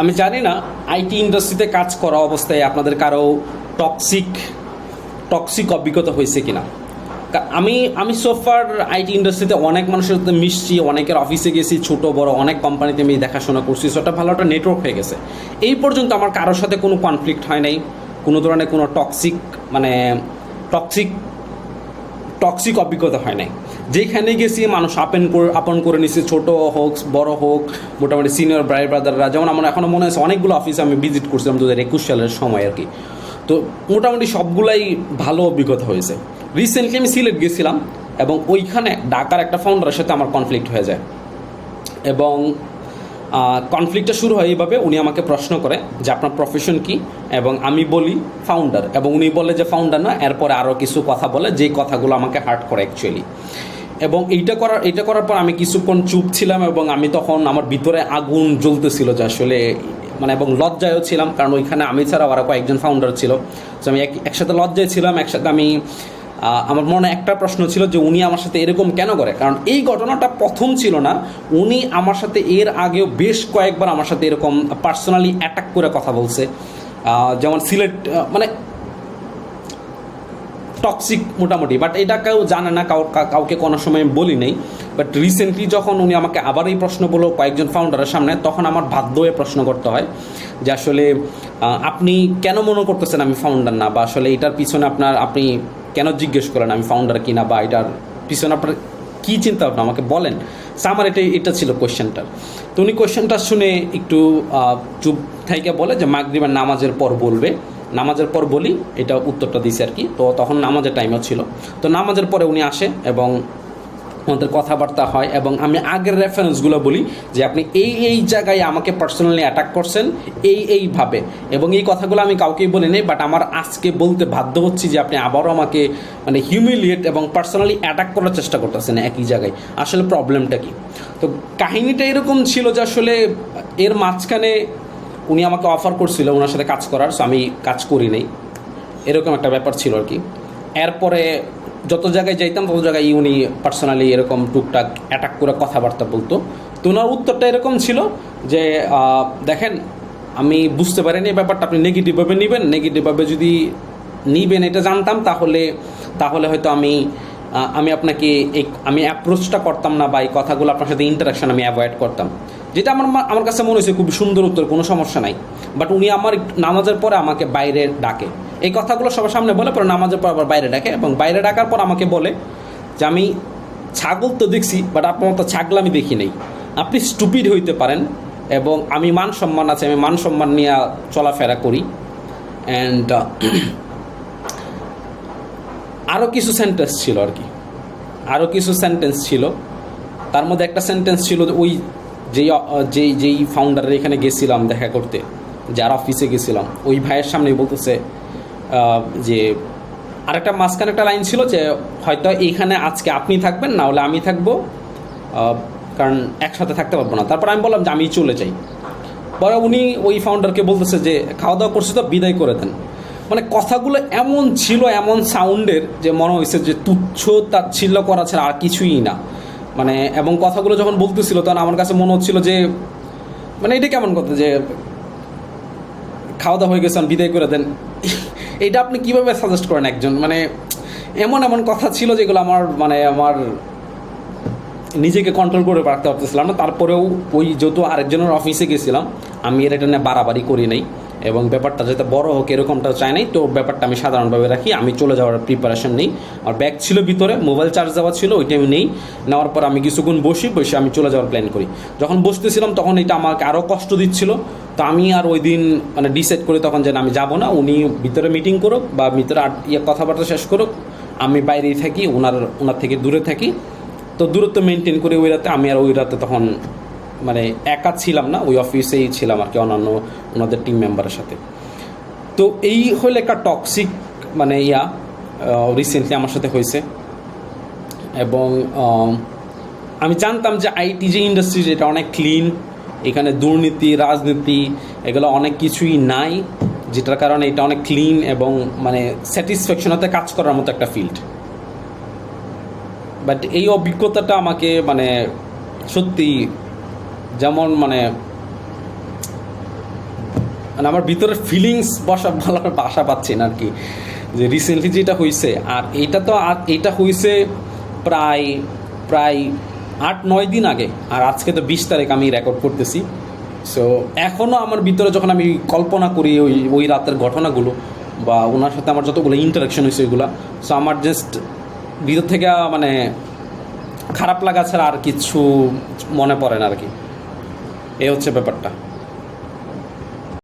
আমি জানি না আইটি ইন্ডাস্ট্রিতে কাজ করা অবস্থায় আপনাদের কারও টক্সিক টক্সিক অভিজ্ঞতা হয়েছে কিনা? আমি আমি সোফার আইটি ইন্ডাস্ট্রিতে অনেক মানুষের সাথে মিশছি, অনেকের অফিসে গেছি, ছোট, বড়, অনেক কোম্পানিতে আমি দেখাশোনা করছি সো ভালো একটা নেটওয়ার্ক হয়ে গেছে। এই পর্যন্ত আমার কারোর সাথে কোনো কনফ্লিক্ট হয় নাই, কোনো ধরনের কোনো টক্সিক মানে টক্সিক টক্সিক অভিজ্ঞতা হয় নাই। যেখানে গেছি মানুষ আপন করে আপন করে নিছে, ছোট হোক, বড় হোক, মোটামুটি সিনিয়র ব্রাই ব্রাদাররা যেমন আমার এখনও মনে আছে, অনেকগুলো অফিসে আমি ভিজিট করছিলাম দু হাজার একুশ সালের সময় আর কি। তো মোটামুটি সবগুলাই ভালো অভিজ্ঞতা হয়েছে। রিসেন্টলি আমি সিলেট গেছিলাম এবং ওইখানে ঢাকার একটা ফাউন্ডারের সাথে আমার কনফ্লিক্ট হয়ে যায়। এবং কনফ্লিক্টটা শুরু হয় এইভাবে, উনি আমাকে প্রশ্ন করে যে আপনার প্রফেশন কি? এবং আমি বলি ফাউন্ডার এবং উনি বলে যে ফাউন্ডার না, এরপরে আরও কিছু কথা বলে, যেই কথাগুলো আমাকে হার্ট করে অ্যাকচুয়ালি এবং এইটা করার এইটা করার পর আমি কিছুক্ষণ চুপ ছিলাম এবং আমি তখন আমার ভিতরে আগুন জ্বলতেছিল যে আসলে মানে এবং লজ্জায়ও ছিলাম, কারণ ওইখানে আমি ছাড়া আরও কয়েকজন ফাউন্ডার ছিল। তো আমি এক- একসাথে লজ্জায় ছিলাম, একসাথে আমি আমার মনে একটা প্রশ্ন ছিল যে উনি আমার সাথে এরকম কেন করে? কারণ এই ঘটনাটা প্রথম ছিল না। উনি আমার সাথে এর আগেও বেশ কয়েকবার আমার সাথে এরকম পার্সোনালি অ্যাটাক করে কথা বলছে। যেমন সিলেট মানে টক্সিক মোটামুটি বাট এটা কেউ জানে না কাউকে কোনো সময় বলি নাই। বাট রিসেন্টলি যখন উনি আমাকে আবার এই প্রশ্ন বলল কয়েকজন ফাউন্ডারের সামনে, তখন আমার বাধ্য হয়ে প্রশ্ন করতে হয় যে আসলে আপনি কেন মনে করতেছেন আমি ফাউন্ডার না? বা আসলে এটার পিছনে আপনার, আপনি কেন জিজ্ঞেস করেন আমি ফাউন্ডার কিনা বা এটার পিছনে আপনার কী চিন্তা ভাবনা আমাকে বলেন। সামার এটা এটা ছিল কোয়েশ্চেনটা তো উনি কোয়েশ্চেনটা শুনে একটু চুপ থাইকে বলে যে, মাগরিবার নামাজের পর বলবে। নামাজের পর বলি, এটা উত্তরটা দিছে আর কি। তো তখন নামাজের টাইমও ছিল। তো নামাজের পরে উনি আসে এবং আমাদের কথাবার্তা হয় এবং আমি আগের রেফারেন্সগুলো বলি যে আপনি এই এই জায়গায় আমাকে পার্সোনালি অ্যাটাক করছেন, এই এইভাবে এবং এই কথাগুলো আমি কাউকেই বলি নাই বাট আমার আজকে বলতে বাধ্য হচ্ছি যে আপনি আবারও আমাকে মানে হিউমিলিয়েট এবং পার্সোনালি অ্যাটাক করার চেষ্টা করতেছেন একই জায়গায়। আসলে প্রবলেমটা কি? তো কাহিনীটা এরকম ছিল যে আসলে এর মাঝখানে উনি আমাকে অফার করছিল ওনার সাথে কাজ করার সো আমি কাজ করি নাই। এরকম একটা ব্যাপার ছিল আর কি। এরপরে যত জায়গায় যাইতাম, তত জায়গায় উনি পার্সোনালি এরকম টুকটাক অ্যাটাক করে কথাবার্তা বলতো। তো ওনার উত্তরটা এরকম ছিল যে দেখেন, আমি বুঝতে পারিনি ব্যাপারটা, আপনি নেগেটিভভাবে নেবেন নেগেটিভভাবে যদি নিবেন এটা জানতাম, তাহলে তাহলে হয়তো আমি আমি আপনাকে এই, আমি অ্যাপ্রোচটা করতাম না বা এই কথাগুলো আপনার সাথে ইন্টারাকশন আমি অ্যাভয়েড করতাম। যেটা আমার আমার কাছে মনে হয়েছে খুব সুন্দর উত্তর, কোনো সমস্যা নাই। বাট উনি আমার নামাজের পরে আমাকে বাইরে ডাকে। এই কথাগুলো সবার সামনে বলে পরে নামাজের পর আবার বাইরে ডাকে এবং বাইরে ডাকার পর আমাকে বলে যে আমি ছাগল তো দেখছি বাট আপনার মতো ছাগল আমি দেখি নাই। আপনি স্টুপিড হইতে পারেন এবং আমি মান সম্মান আছে, আমি মান সম্মান নিয়ে চলাফেরা করি। অ্যান্ড আরও কিছু সেন্টেন্স ছিল আর কি। আরও কিছু সেন্টেন্স ছিল। তার মধ্যে একটা সেন্টেন্স ছিল ওই যেই যেই যেই ফাউন্ডারের এখানে গেছিলাম দেখা করতে, যার অফিসে গেছিলাম। ওই ভাইয়ের সামনে বলতেছে যে আরেকটা মাঝখানে একটা লাইন ছিল যে হয়তো এইখানে আজকে আপনি থাকবেন, না হলে আমি থাকব কারণ একসাথে থাকতে পারব না। তারপর আমি বললাম যে আমি চলে যাই। পরে উনি ওই ফাউন্ডারকে বলতেছে যে, খাওয়া দাওয়া করছে তো, বিদায় করে দেন। মানে কথাগুলো এমন ছিল, এমন সাউন্ডের যে মনে হয়েছে যে তুচ্ছ তাচ্ছিল্য করা ছাড়া আর কিছুই না। মানে এবং কথাগুলো যখন বলতেছিল, তখন আমার কাছে মনে হচ্ছিল যে মানে এটা কেমন কথা যে, খাওয়া দাওয়া হয়ে গেছে, বিদায় করে দেন। এটা আপনি কীভাবে সাজেস্ট করেন একজন? মানে এমন এমন কথা ছিল যেগুলো আমার মানে আমার নিজেকে কন্ট্রোল করে রাখতে পারতেছিলাম না। তারপরেও ওই যেহেতু আরেকজনের অফিসে গেছিলাম, আমি এর এটা নিয়ে বাড়াবাড়ি করি নাই। এবং ব্যাপারটা যাতে বড় হোক এরকমটাও চাই নাই, তো ব্যাপারটা আমি সাধারণভাবে রাখি। আমি চলে যাওয়ার প্রিপারেশন নেই। আর ব্যাগ ছিল ভিতরে মোবাইল চার্জ দেওয়া ছিল, ওইটা আমি নেই। নেওয়ার পর আমি কিছুক্ষণ বসি, বসে আমি চলে যাওয়ার প্ল্যান করি। যখন বসতেছিলাম, তখন এটা আমাকে আরও কষ্ট দিচ্ছিল। তো আমি আর ওই দিন মানে ডিসাইড করি তখন যে আমি যাব না। উনি ভিতরে মিটিং করুক বা ভিতরে ইয়ে কথাবার্তা শেষ করুক, আমি বাইরেই থাকি ওনার ওনার থেকে দূরে থাকি। তো দূরত্ব মেনটেন করে ওই রাতে। আমি আর ওই রাতে তখন মানে একা ছিলাম না, ওই অফিসেই ছিলাম আর কি অন্যান্য ওনাদের টিম মেম্বারের সাথে। তো এই হলো একটা টক্সিক মানে ইয়া রিসেন্টলি আমার সাথে হয়েছে। এবং আমি জানতাম যে আইটি যে ইন্ডাস্ট্রি এটা অনেক ক্লিন এখানে দুর্নীতি, রাজনীতি, এগুলো অনেক কিছুই নাই, যেটার কারণে এটা অনেক ক্লিন এবং মানে স্যাটিসফ্যাকশন হতে কাজ করার মতো একটা ফিল্ড বাট এই অভিজ্ঞতাটা আমাকে মানে সত্যি যেমন মানে মানে আমার ভিতরে ফিলিংস বসা ভালো বাসা পাচ্ছি না আর কি যে রিসেন্টলি যেটা হয়েছে আর এটা তো আর এটা হয়েছে প্রায় প্রায় আট, নয় দিন আগে। আর আজকে তো বিশ তারিখ আমি রেকর্ড করতেছি। সো এখনও আমার ভিতরে যখন আমি কল্পনা করি ওই ওই রাতের ঘটনাগুলো বা ওনার সাথে আমার যতগুলো ইন্টারাকশন হয়েছে ওইগুলো সো আমার জাস্ট ভিতর থেকে মানে খারাপ লাগা ছাড়া আর কিছু মনে পড়ে না আর কি। এ হচ্ছে ব্যাপারটা।